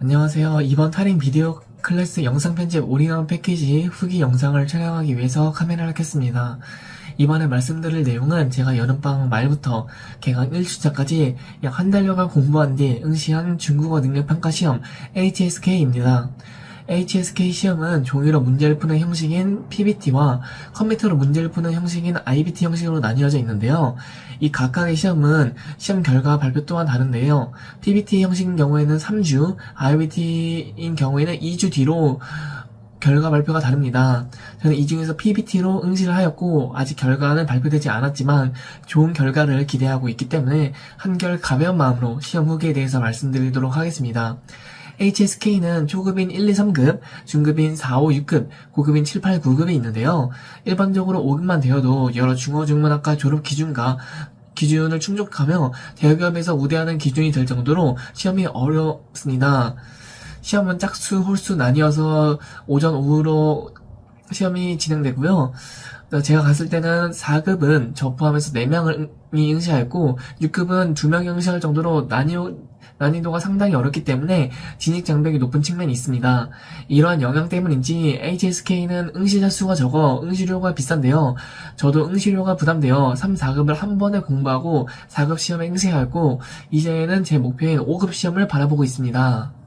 안녕하세요. 이번 타링 비디오 클래스 영상 편집 올인원 패키지 후기 영상을 촬영하기 위해서 카메라를 켰습니다. 이번에 말씀드릴 내용은 제가 여름방학 말부터 개강 1주차까지 약 한 달여간 공부한 뒤 응시한 중국어 능력 평가 시험 HSK입니다. HSK 시험은 종이로 문제를 푸는 형식인 PBT와 컴퓨터로 문제를 푸는 형식인 IBT 형식으로 나뉘어져 있는데요. 이 각각의 시험은 시험 결과 발표 또한 다른데요. PBT 형식인 경우에는 3주, IBT인 경우에는 2주 뒤로 결과 발표가 다릅니다. 저는 이 중에서 PBT로 응시를 하였고 아직 결과는 발표되지 않았지만 좋은 결과를 기대하고 있기 때문에 한결 가벼운 마음으로 시험 후기에 대해서 말씀드리도록 하겠습니다. HSK는 초급인 1, 2, 3급, 중급인 4, 5, 6급, 고급인 7, 8, 9급이 있는데요. 일반적으로 5급만 되어도 여러 중어 중문학과 졸업 기준과 기준을 충족하며 대기업에서 우대하는 기준이 될 정도로 시험이 어렵습니다. 시험은 짝수, 홀수 나뉘어서 오전, 오후로 시험이 진행되고요. 어, 제가 갔을 때는 4급은 저 포함해서 4명이 응시하였고 6급은 2명이 응시할 정도로 난이, 난이도가 상당히 어렵기 때문에 진입 장벽이 높은 측면이 있습니다. 이러한 영향 때문인지 HSK는 응시자 수가 적어 응시료가 비싼데요. 저도 응시료가 부담되어 3, 4급을 한 번에 공부하고 4급 시험에 응시하였고 이제는 제 목표인 5급 시험을 바라보고 있습니다.